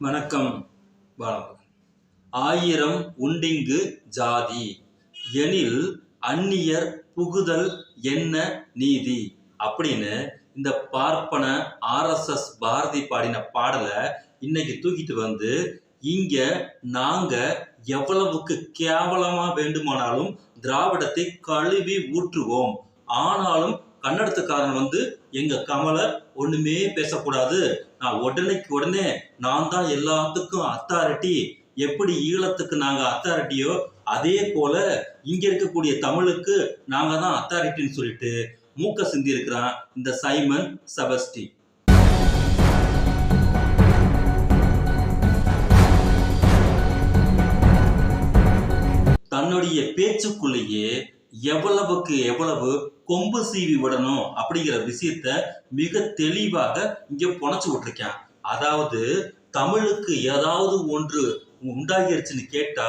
வணக்கம் பாலமுருகன். ஆயிரம் உண்டிங்கு ஜாதி எனில் அந்நியர் புகுதல் என்ன நீதி? அப்படின்னு இந்த பார்ப்பன ஆர்எஸ்எஸ் பாரதி பாடின பாடலை இன்னைக்கு தூக்கிட்டு வந்து இங்க நாங்க எவ்வளவுக்கு கேவலமா வேண்டுமானாலும் திராவிடத்தை கழுவி ஊற்றுவோம். ஆனாலும் கன்னடத்துக்காரன் வந்து எங்க கமலர் ஒண்ணுமே பேசக்கூடாது. நான் உடனேக்கு உடனே நான் தான் எல்லாத்துக்கும் அத்தாரிட்டி எப்படி ஈழத்துக்கு நாங்க அத்தாரிட்டியோ அதே போல இங்க இருக்கக்கூடிய தமிழுக்கு நாங்க தான் அத்தாரிட்டின்னு சொல்லிட்டு மூக்க சிந்தி இருக்கிறான் இந்த சைமன் செபஸ்டி. தன்னுடைய பேச்சுக்குள்ளேயே எவ்வளவுக்கு எவ்வளவு கொம்பு சீவி விடணும் அப்படிங்கிற விஷயத்த மிக தெளிவாக இங்க புனைச்சு விட்டுருக்கேன். அதாவது தமிழுக்கு ஏதாவது ஒன்று உண்டாகிருச்சுன்னு கேட்டா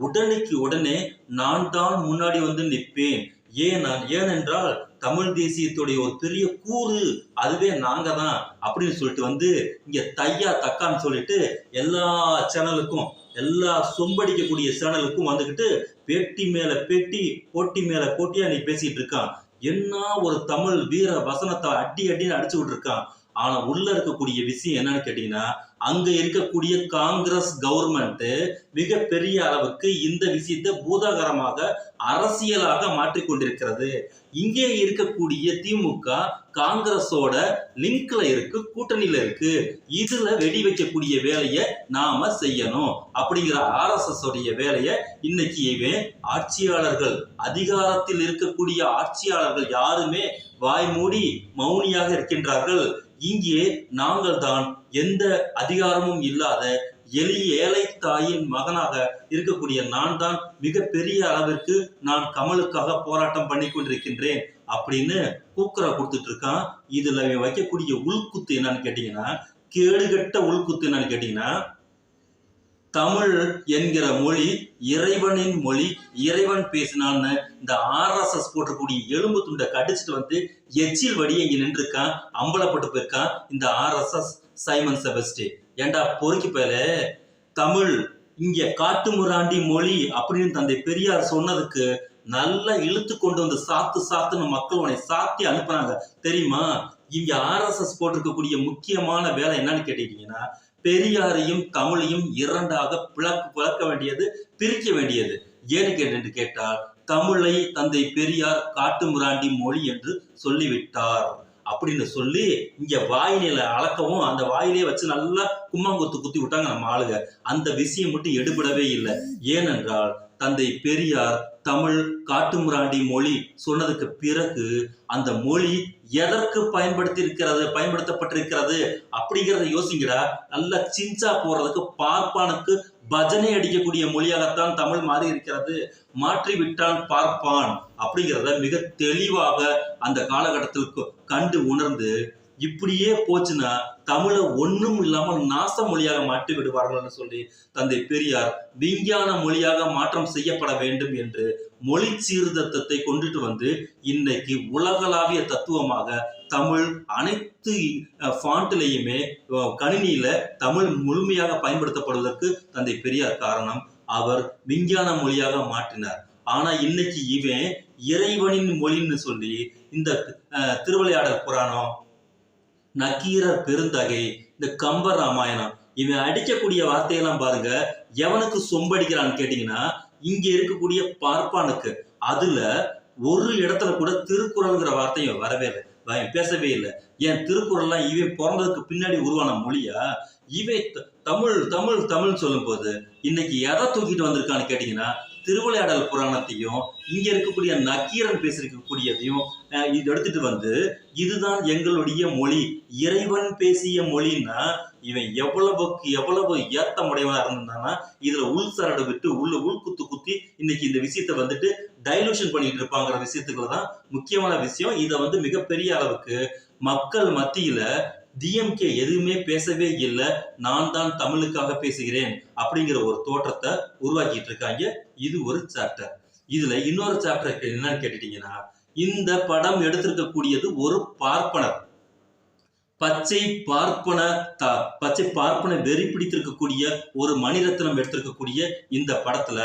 உடனேக்கு உடனே நான் தான் முன்னாடி வந்து நிற்பேன். ஏன் ஏனென்றால் தமிழ் தேசியத்துடைய ஒரு பெரிய கூறு அதுவே நாங்க தான் அப்படின்னு சொல்லிட்டு வந்து இங்க தையா தக்கான்னு சொல்லிட்டு எல்லா சேனலுக்கும் எல்லா சொம்படிக்கக்கூடிய சேனலுக்கும் வந்துக்கிட்டு பேட்டி மேல பேட்டி போட்டி மேல போட்டியா நீ பேசிட்டு இருக்கான். என்ன ஒரு தமிழ் வீர வசனத்தை அடி அடின்னு அடிச்சு விட்டுருக்கான். ஆனா உள்ள இருக்கக்கூடிய விஷயம் என்னன்னு கேட்டீங்கன்னா அங்க இருக்கக்கூடிய காங்கிரஸ் கவர்மெண்ட் மிக பெரிய அளவுக்கு இந்த விஷயத்தை பூதாகரமாக அரசியலாக மாற்றிக்கொண்டிருக்கிறது இங்கே இருக்கக்கூடிய திமுக காங்கிரஸோட லிங்க்ல இருக்கு கூட்டணியில இருக்கு. இதுல வெடி வைக்கக்கூடிய வேலையை நாம செய்யணும். அப்படிங்கிற ஆர்எஸ்எஸ் உடைய வேலையை இன்னைக்கு இவன் ஆட்சியாளர்கள் அதிகாரத்தில் இருக்கக்கூடிய ஆட்சியாளர்கள் யாருமே வாய் மூடி மௌனியாக இருக்கின்றார்கள். இங்கே நாங்கள் தான் எந்த அதிகாரமும் இல்லாத எளிய ஏழை தாயின் மகனாக இருக்கக்கூடிய நான் தான் மிக பெரிய அளவிற்கு நான் கமலுக்காக போராட்டம் பண்ணி கொண்டிருக்கின்றேன் அப்படின்னு கூக்குரா கொடுத்துட்டு இருக்கான் இதுல வைக்கக்கூடிய உள்குத்து என்னன்னு கேட்டீங்கன்னா கேடுகட்ட உள்குத்து என்னன்னு கேட்டீங்கன்னா தமிழ் என்கிற மொழி இறைவனின் மொழி இறைவன் பேசினான்னு இந்த ஆர்எஸ்எஸ் போட்டக்கூடிய எலும்பு துண்டை கடிச்சிட்டு வந்து எச்சில் வடிய இங்க நின்றுருக்கான் அம்பலப்பட்டு போயிருக்கான் இந்த ஆர்எஸ்எஸ் சைமன் செபஸ்டி. ஏண்டா பொறுக்கி பேல தமிழ் இங்க காட்டுமுராண்டி மொழி அப்படின்னு தந்தை பெரியார் சொன்னதுக்கு நல்லா இழுத்து கொண்டு வந்து சாத்து சாத்துன்னு மக்கள் உன்னை சாத்தி அனுப்புனாங்க. தெரியுமா? இங்க ஆர்எஸ்எஸ் போட்டிருக்கக்கூடிய முக்கியமான வேலை என்னன்னு கேட்டீங்கன்னா பெரியாரையும் தமிழையும் இரண்டாக பிளக்கு பிளக்க வேண்டியது பிரிக்க வேண்டியது. ஏன்னு கேட்டு கேட்டால் தமிழை தந்தை பெரியார் காட்டுமிராண்டி மொழி என்று சொல்லிவிட்டார். அப்படின்னு சொல்லி இங்க வாயில அளக்கவும் அந்த வாயிலே வச்சு நல்லா கும்மாங்குத்து குத்தி விட்டாங்க நம்ம ஆளுங்க. அந்த விஷயம் மட்டும் எடுபடவே இல்லை. ஏனென்றால் தந்தை பெரியார் தமிழ் காட்டுமிராண்டி மொழி சொன்னதுக்கு பிறகு அந்த மொழி எதற்கு பயன்படுத்தி இருக்கிறது பயன்படுத்தப்பட்டிருக்கிறது அப்படிங்கிறத யோசிங்கடா. நல்லா சிஞ்சா போறதுக்கு பார்ப்பானுக்கு பஜனை அடிக்கக்கூடிய மொழியாகத்தான் தமிழ் மாறி இருக்கிறது மாற்றி விட்டான் பார்ப்பான் அப்படிங்கிறத மிக தெளிவாக அந்த காலகட்டத்திற்கு கண்டு உணர்ந்து இப்படியே போச்சுன்னா தமிழை ஒன்றும் இல்லாமல் நாச மொழியாக மாற்றி விடுவார்கள்னு சொல்லி தந்தை பெரியார் விஞ்ஞான மொழியாக மாற்றம் செய்யப்பட வேண்டும் என்று மொழி சீர்திருத்தத்தை கொண்டுட்டு வந்து இன்னைக்கு உலகளாவிய தத்துவமாக தமிழ் அனைத்து ஃபாண்ட்லேயுமே கணினியில தமிழ் முழுமையாக பயன்படுத்தப்படுவதற்கு தந்தை பெரியார் காரணம் அவர் விஞ்ஞான மொழியாக மாற்றினார். ஆனா இன்னைக்கு இவன் இறைவனின் மொழின்னு சொல்லி இந்த திருவிளையாடல் புராணம் நக்கீரர் பெருந்தகை இந்த கம்ப ராமாயணம். இவன் அடிக்கக்கூடிய வார்த்தையெல்லாம் பாருங்க எவனுக்கு சொம்படிக்கிறான்னு கேட்டீங்கன்னா இங்க இருக்கக்கூடிய பார்ப்பானுக்கு. அதுல ஒரு இடத்துல கூட திருக்குறள்ங்கிற வார்த்தையும் வரவே இல்லை. பேசவே இல்லை. ஏன் திருக்குறள்லாம் இவன் பிறந்ததுக்கு பின்னாடி உருவான மொழியா? இவன் த- தமிழ் தமிழ் சொல்லும் போது இன்னைக்கு எதை தூக்கிட்டு வந்திருக்கான்னு கேட்டீங்கன்னா திருவிளையாடல் புராணத்தையும் இங்க இருக்கக்கூடிய நக்கீரன் பேசியிருக்கக்கூடியதையும் அஹ், இது எடுத்துட்டு வந்து இதுதான் எங்களுடைய மொழி. இறைவன் பேசிய மொழின்னா இவன் எவ்வளவுக்கு எவ்வளவு ஏத்தமுடையவனா இருந்தானா இதுல உள் சரடு விட்டு உள்ள உள்குத்து குத்தி இன்னைக்கு இந்த விஷயத்தை வந்துட்டு டைலூஷன் பண்ணிட்டு இருப்பாங்கிற விஷயத்துக்குள்ள தான் முக்கியமான விஷயம். இதை வந்து மிகப்பெரிய அளவுக்கு மக்கள் மத்தியில டிஎம்கே எதுவுமே பேசவே இல்லை நான் தான் தமிழுக்காக பேசுகிறேன் அப்படிங்கிற ஒரு தோற்றத்தை உருவாக்கிட்டு இருக்காங்க இது ஒரு சாப்டர் இதுல இன்னொரு சாப்டர் என்னன்னு கேட்டுட்டீங்கன்னா இந்த படம் எடுத்திருக்கக்கூடியது ஒரு பார்ப்பனர். பச்சை பார்ப்பன த பச்சை பார்ப்பன வெறி பிடித்திருக்கக்கூடிய ஒரு மணிரத்னம் எடுத்திருக்கக்கூடிய இந்த படத்துல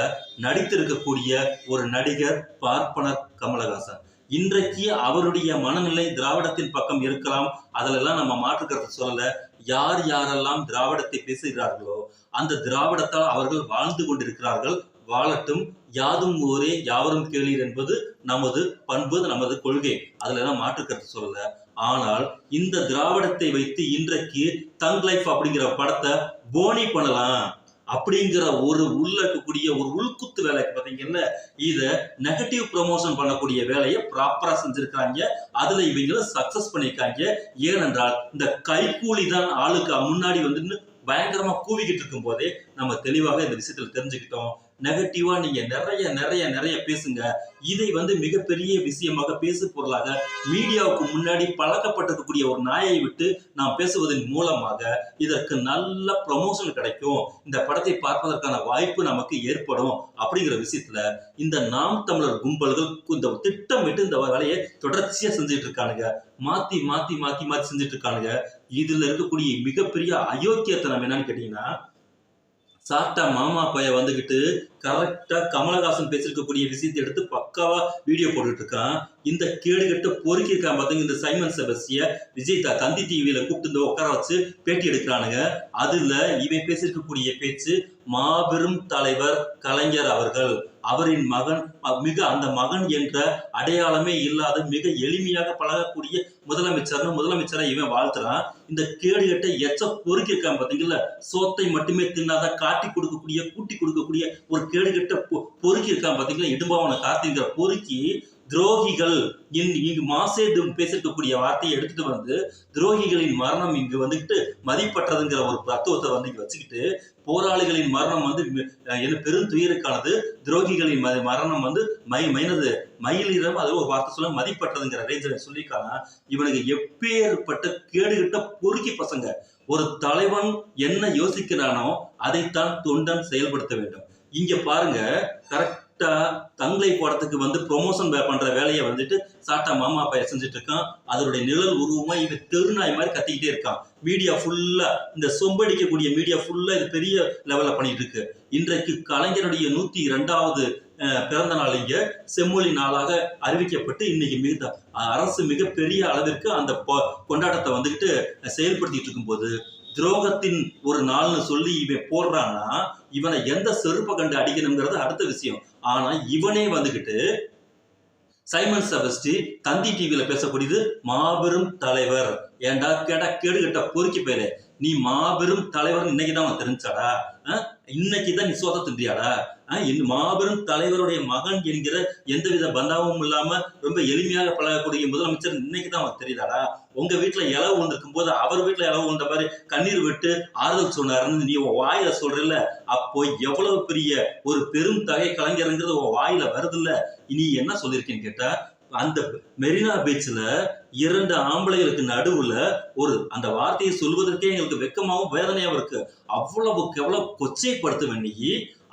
நடித்திருக்கக்கூடிய ஒரு நடிகர் பார்ப்பனர் கமலஹாசன். இன்றைக்கு அவருடைய மனநிலை திராவிடத்தின் பக்கம் இருக்கலாம். அதிலெல்லாம் நம்ம மாற்றுக்கிறது சொல்லல. யார் யாரெல்லாம் திராவிடத்தை பேசுகிறார்களோ அந்த திராவிடத்தால் அவர்கள் வாழ்ந்து கொண்டிருக்கிறார்கள். வாழட்டும். யாதும் ஊரே யாவரும் கேளீர் என்பது நமது பண்பு நமது கொள்கை. அதுல எல்லாம் மாற்றுக்கிறது சொல்லல. ஆனால் இந்த திராவிடத்தை வைத்து இன்றைக்கு தங் லைஃப் அப்படிங்கிற படத்தை போனி பண்ணலாம். அப்படிங்கிற ஒரு உள்ள இருக்கக்கூடிய ஒரு உள்குத்து வேலை பார்த்தீங்கன்னா இதை நெகட்டிவ் ப்ரமோஷன் பண்ணக்கூடிய வேலையை ப்ராப்பராக செஞ்சுருக்காங்க. அதில் இவங்களும் சக்ஸஸ் பண்ணியிருக்காங்க. ஏனென்றால் இந்த கைக்கூலி தான் ஆளுக்கு முன்னாடி வந்து பயங்கரமாக கூவிக்கிட்டு இருக்கும் போதே நம்ம தெளிவாக இந்த விஷயத்தில் தெரிஞ்சுக்கிட்டோம். நெகட்டிவா நீங்க நிறைய நிறைய நிறைய பேசுங்க. இதை வந்து மிகப்பெரிய விஷயமாக பேசு பொருளாக மீடியாவுக்கு முன்னாடி பழக்கப்பட்டிருக்கக்கூடிய ஒரு நாயை விட்டு நாம் பேசுவதன் மூலமாக இதற்கு நல்ல ப்ரமோஷன் கிடைக்கும். இந்த படத்தை பார்ப்பதற்கான வாய்ப்பு நமக்கு ஏற்படும் அப்படிங்கிற விஷயத்துல இந்த நாம் தமிழர் கும்பல்கள் இந்த திட்டமிட்டு இந்த வேலையை தொடர்ச்சியா செஞ்சுட்டு இருக்கானுங்க. மாத்தி மாத்தி மாத்தி மாத்தி செஞ்சுட்டு இருக்கானுங்க. இதுல இருக்கக்கூடிய மிகப்பெரிய அயோக்கியத்தனம் என்னன்னு கேட்டீங்கன்னா சாப்பிட்டா மாமா பையன் வந்துக்கிட்டு கரெக்டா கமலஹாசன் பேசியிருக்கக்கூடிய விஷயத்தை எடுத்து பக்காவா வீடியோ போட்டுட்டு இருக்கான் இந்த கேடுகட்ட பொறுக்கி இருக்கான் பாத்தீங்க இந்த சைமன் செபஸ்டிய விஜய் தந்தி டிவியில கூப்பிட்டு வந்து உட்கார வச்சு பேட்டி எடுக்கிறானுங்க. அதுல இவன் பேசியிருக்கக்கூடிய பேச்சு மாபெரும் தலைவர் கலைஞர் அவர்கள் அவரின் மகன் மிக அந்த மகன் என்ற அடையாளமே இல்லாத மிக எளிமையாக பழகக்கூடிய முதலமைச்சர்னு முதலமைச்சரை இவன் வாழ்த்துறான். இந்த கேடு கட்ட எச்ச பொறுக்கி இருக்கான் பாத்தீங்களா சோத்தை மட்டுமே தின்னாத காட்டி கொடுக்கக்கூடிய கூட்டி கொடுக்கக்கூடிய ஒரு கேடுகட்ட பொ- பொறுக்கி இருக்கான் பாத்தீங்களா? இடும்பாவன கார்த்திங்கிற பொறுக்கி துரோகிகள் இன்- இங்கு மாசேது பேசிருக்கக்கூடிய வார்த்தையை எடுத்துட்டு வந்து துரோகிகளின் மரணம் இங்கு வந்துகிட்டு மதிப்பற்றதுங்கிற ஒரு தத்துவத்தை வந்து இங்க வச்சுக்கிட்டு போராளிகளின் மரணம் வந்து என்ன பெரும் துயருக்கானது. துரோகிகளின் மரணம் வந்து மை மைனது மயிலிடம் அது ஒரு வார்த்தை சொல்ல மதிப்பற்றதுங்கிற ரேஞ்சில் சொல்லிக்கான இவனுக்கு எப்பேற்பட்ட கேடுகிட்ட பொறுக்கி பசங்க. ஒரு தலைவன் என்ன யோசிக்கிறானோ அதைத்தான் தொண்டன் செயல்படுத்த வேண்டும். இங்க பாருங்க கரெக்டா தங்களை படத்துக்கு வந்து ப்ரொமோஷன் பண்ற வேலையை வந்துட்டு சாட்டா மாமா பையன் செஞ்சுட்டு இருக்கான். அதனுடைய நிழல் உருவமா இவன் தெருநாய் மாதிரி கத்திக்கிட்டே இருக்கான். மீடியா ஃபுல்லா இந்த சொம்படிக்கக்கூடிய மீடியா ஃபுல்லா இது பெரிய லெவல்ல பண்ணிட்டு இருக்கு. இன்றைக்கு கலைஞருடைய நூத்தி இரண்டாவது பிறந்த நாள் இங்க செம்மொழி நாளாக அறிவிக்கப்பட்டு இன்னைக்கு மிக அரசு மிகப்பெரிய அளவிற்கு அந்த பொ- கொண்டாட்டத்தை வந்துகிட்டு செயல்படுத்திட்டு இருக்கும்போது துரோகத்தின் ஒரு நாள்னு சொல்லி இவன் போடுறான்னா இவனை எந்த செருப்பை கண்டு அடிக்கணுங்கிறது அடுத்த விஷயம். ஆனா இவனே வந்துகிட்டு சைமன் செபஸ்டி தந்தி டிவியில பேசக்கூடியது மாபெரும் தலைவர். ஏன்டா கேட்டா கேடு கட்ட பொறுக்கி போயிரு. நீ மாபெரும் தலைவர் இன்னைக்கு தான் உனக்கு தெரிஞ்சாடா? இன்னைக்கு தான் நீ சோத தின்றியாடா? அஹ், மாபெரும் தலைவருடைய மகன் என்கிற எந்தவித பந்தாவும் இல்லாம ரொம்ப எளிமையாக பழகக்கூடிய முதலமைச்சர் இன்னைக்கு தான் தெரியுதாடா? உங்க வீட்டுல இலவு வந்திருக்கும் போது அவர் வீட்டுல இலவு வந்த மாதிரி கண்ணீர் விட்டு ஆறுதல் சொன்னாருன்னு நீ உன் வாயில சொல்றல அப்போ எவ்வளவு பெரிய ஒரு பெரும் தகை கலைஞருங்கிறது உன் வாயில வருது இல்ல நீ என்ன சொல்லியிருக்கேன்னு கேட்டா அந்த மெரினா பீச்சில் இரண்டு ஆம்பளைகளுக்கு நடுவில் ஒரு அந்த வார்த்தையை சொல்வதற்கே எங்களுக்கு வெக்கமாகவும் வேதனையாகவும் இருக்கு. அவ்வளவுக்கு எவ்வளவு கொச்சைப்படுத்த வேண்டி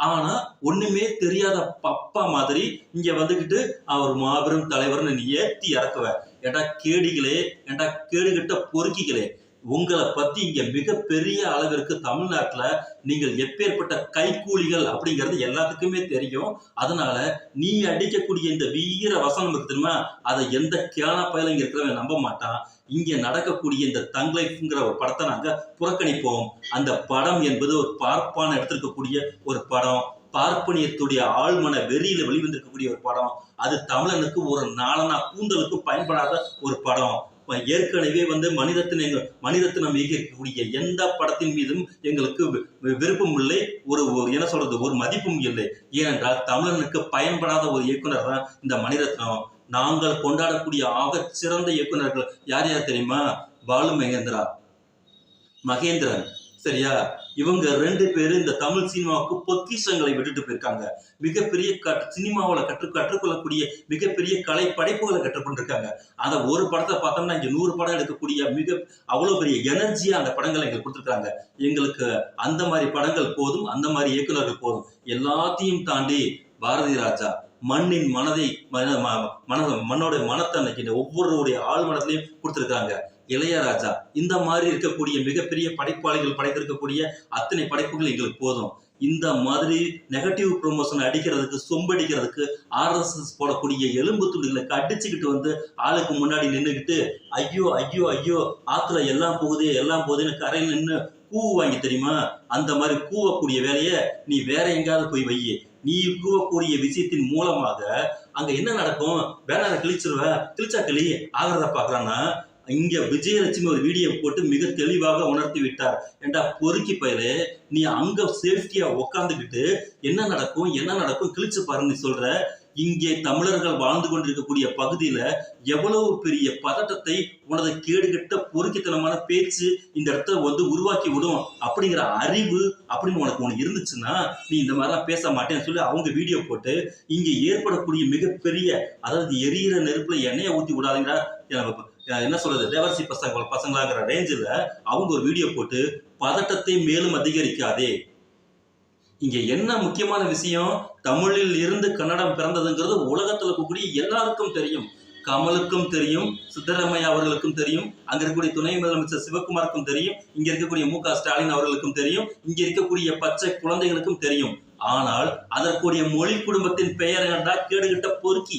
ஆனா ஒண்ணுமே தெரியாத பப்பா மாதிரி இங்க வந்துகிட்டு அவர் மாபெரும் தலைவர்னு நீ ஏத்தி இறக்குவ ஏண்டா கேடிகளே ஏண்டா கேடுகிட்ட பொறுக்கிகளே. உங்களை பத்தி இங்க மிகப்பெரிய அளவிற்கு தமிழ்நாட்டுல நீங்கள் எப்பேற்பட்ட கைக்கூலிகள் அப்படிங்கிறது எல்லாத்துக்குமே தெரியும். அதனால நீ அடிக்கக்கூடிய இந்த வீர வசனம் இருக்கு தெரியுமா? அதை எந்த கேன பயல இங்க இருக்கிறவன் நம்ப மாட்டான். இங்க நடக்கக்கூடிய இந்த தங் லைஃப்ங்கிற ஒரு படத்தை நாங்க புறக்கணிப்போம். அந்த படம் என்பது ஒரு பார்ப்பான எடுத்திருக்கக்கூடிய ஒரு படம். பார்ப்பனியத்துடைய ஆழ்மன வெறியில வெளிவந்திருக்கக்கூடிய ஒரு படம். அது தமிழனுக்கு ஒரு நாளனா கூந்தலுக்கு பயன்படாத ஒரு படம். ஏற்கனவே வந்து மணிரத்னம் எங்க- மணிரத்னம் இயக்கக்கூடிய எந்த படத்தின் மீதும் எங்களுக்கு வி- விருப்பம் இல்லை. ஒரு ஒரு என்ன சொல்றது ஒரு மதிப்பும் இல்லை. ஏனென்றால் தமிழனுக்கு பயன்படாத ஒரு இயக்குனர் தான் இந்த மணிரத்னம் நாங்கள் கொண்டாடக்கூடிய ஆக சிறந்த இயக்குனர்கள் யார் யார் தெரியுமா? பாலு மகேந்திரா. மகேந்திரன். சரியா? இவங்க ரெண்டு பேரும் இந்த தமிழ் சினிமாவுக்கு பொக்கிஷங்களை விட்டுட்டு போயிருக்காங்க. மிகப்பெரிய சினிமாவில் கற்று கற்றுக்கொள்ளக்கூடிய மிகப்பெரிய கலை படைப்புகளை கற்றுக்கொண்டிருக்காங்க. அதை ஒரு படத்தை பார்த்தோம்னா இங்கே நூறு படம் எடுக்கக்கூடிய மிக அவ்வளோ பெரிய எனர்ஜியாக அந்த படங்களை எங்களுக்கு கொடுத்துருக்காங்க எங்களுக்கு அந்த மாதிரி படங்கள் போதும் அந்த மாதிரி இயக்குநர்கள் போதும். எல்லாத்தையும் தாண்டி பாரதி ராஜா மண்ணின் மனதை மன- ம- மன மண்ணோட மனத்தை அன்னைக்கு ஒவ்வொருடைய ஆள் மனத்திலையும் கொடுத்துருக்காங்க இளையராஜா இந்த மாதிரி இருக்கக்கூடிய மிகப்பெரிய படைப்பாளிகள் படைத்திருக்கக்கூடிய அத்தனை படைப்புகள் எங்களுக்கு போதும். இந்த மாதிரி நெகட்டிவ் ப்ரொமோஷன் அடிக்கிறதுக்கு சொம்படிக்கிறதுக்கு ஆர்எஸ்எஸ் போடக்கூடிய எலும்பு துண்டுகளை அடிச்சுக்கிட்டு வந்து ஆளுக்கு முன்னாடி நின்றுக்கிட்டு ஐயோ ஐயோ ஐயோ ஆத்துல எல்லாம் போகுது எல்லாம் போகுதுன்னு கரையில் நின்று கூவுவாங்க தெரியுமா? அந்த மாதிரி கூவக்கூடிய வேலையை நீ வேற எங்கேயாவது போய் வை. நீ கூவக்கூடிய விஷயத்தின் மூலமாக அங்க என்ன நடக்கும்? பேனரை கிழிச்சிருவ கிழிச்சா கிளி ஆகிறத பாக்குறான்னா இங்க விஜயலட்சுமி ஒரு வீடியோ போட்டு மிக தெளிவாக உணர்த்தி விட்டார். ஏண்டா பொறுக்கி பயிரு நீ அங்க சேஃப்டியா உக்காந்துக்கிட்டு என்ன நடக்கும் என்ன நடக்கும் கிழிச்சு பாருன்னு நீ சொல்ற. இங்கே தமிழர்கள் வாழ்ந்து கொண்டிருக்கக்கூடிய பகுதியில எவ்வளவு பெரிய பதட்டத்தை உனது கேடுகட்ட பொறுக்கித்தனமான பேச்சு இந்த இடத்த வந்து உருவாக்கி விடும் அப்படிங்கிற அறிவு அப்படின்னு உனக்கு ஒன்று இருந்துச்சுன்னா நீ இந்த மாதிரிலாம் பேச மாட்டேன்னு சொல்லி அவங்க வீடியோ போட்டு இங்கே ஏற்படக்கூடிய மிகப்பெரிய அதாவது எரியிற நெருப்புல எண்ணெயை ஊற்றி விடாதீங்கடா என்ன சொல்றது தேவரசி பசங்க பசங்களாங்கிற ரேஞ்சில் அவங்க ஒரு வீடியோ போட்டு பதட்டத்தை மேலும் அதிகரிக்காதே. இங்க என்ன முக்கியமான விஷயம்? தமிழில் இருந்து கன்னடம் பிறந்ததுங்கிறது உலகத்துல இருக்கக்கூடிய எல்லாருக்கும் தெரியும். கமலுக்கும் தெரியும் சித்தராமையா அவர்களுக்கும் தெரியும் அங்க இருக்கக்கூடிய துணை முதலமைச்சர் சிவகுமாருக்கும் தெரியும் இங்க இருக்கக்கூடிய மு க ஸ்டாலின் அவர்களுக்கும் தெரியும் இங்க இருக்கக்கூடிய பச்சை குழந்தைகளுக்கும் தெரியும். ஆனால் அதற்குரிய மொழி குடும்பத்தின் பெயர் என்றா கேடுகிட்ட பொறுக்கி.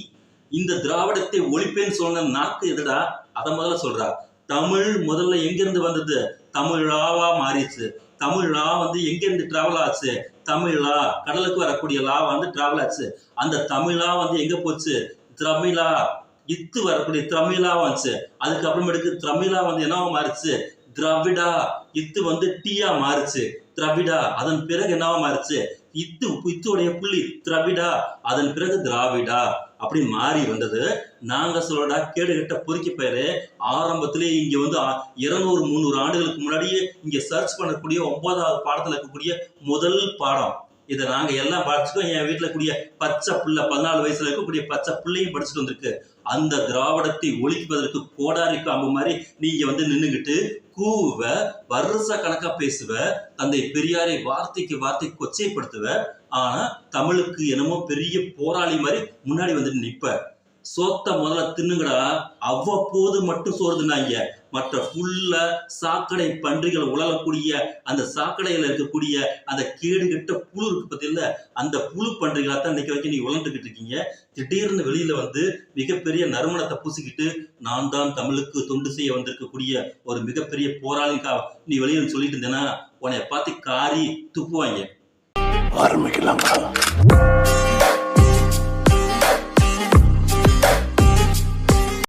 இந்த திராவிடத்தை ஒழிப்பேன்னு சொன்ன நாக்கு எதுடா? அதை முதல்ல சொல்றா. தமிழ் முதல்ல எங்கிருந்து வந்தது? தமிழாவா மாறிச்சு. தமிழா வந்து எங்கிருந்து டிராவல் ஆச்சு? தமிழா கடலுக்கு வரக்கூடிய லா வந்து டிராவல் ஆச்சு. அந்த தமிழா வந்து எங்க போச்சு? தமிழா இத்து வரக்கூடிய தமிழா வந்துச்சு. அதுக்கப்புறமேட்டுக்கு தமிழா வந்து என்னவா மாறிச்சு? திராவிடா இத்து வந்து டீயா மாறுச்சு. திராவிடா அதன் பிறகு என்னவா மாறுச்சு? இத்து இத்துடைய புள்ளி திராவிடா அதன் பிறகு திராவிடா. அப்படி மாறி வந்தது. நாங்க சொல்லடா கேடுகட்ட பொறுக்கி பெயரு ஆரம்பத்திலே இங்க வந்து இருநூறு முந்நூறு ஆண்டுகளுக்கு முன்னாடியே இங்க சர்ச் பண்ணக்கூடிய ஒன்பதாவது பாடத்துல இருக்கக்கூடிய முதல் பாடம். இதை நாங்கள் எல்லாம் படிச்சுட்டோம். என் வீட்டில் கூடிய பச்சை பிள்ளை பதினாலு வயசுல இருக்கக்கூடிய பச்சை பிள்ளையும் படிச்சுட்டு வந்திருக்கு. அந்த திராவிடத்தை ஒழிப்பதற்கு கோடாரிக்கு காம்பு மாதிரி நீங்க வந்து நின்றுகிட்டு கூவுவ வருஷ கணக்கா பேசுவ தந்தை பெரியாரை வார்த்தைக்கு வார்த்தை கொச்சைப்படுத்துவ ஆனா தமிழுக்கு என்னமோ பெரிய போராளி மாதிரி முன்னாடி வந்துட்டு நிற்ப சோத்த முதல்ல தின்னுங்கடா. அவ்வப்போது மட்டும் சோறு தின்னாங்க மற்ற ஃபுல்லா சாக்கடை பன்றிகள் உழலக்கூடிய அந்த சாக்கடையில இருக்கக்கூடிய அந்த கேடுகட்ட புழு இருக்கு பத்தியில அந்த புழு பன்றிகளா தான் இன்னைக்கு வரைக்கும் நீ உழந்துகிட்டு இருக்கீங்க. திடீர்னு வெளியில வந்து மிகப்பெரிய நறுமணத்தை பூசிக்கிட்டு நான் தான் தமிழுக்கு தொண்டு செய்ய வந்திருக்கக்கூடிய ஒரு மிகப்பெரிய போராளி நீ வெளியில சொல்லிட்டு இருந்தேன்னா உன்னை பார்த்து காரி துப்புவாங்க ஆரம்பிக்கலாம்.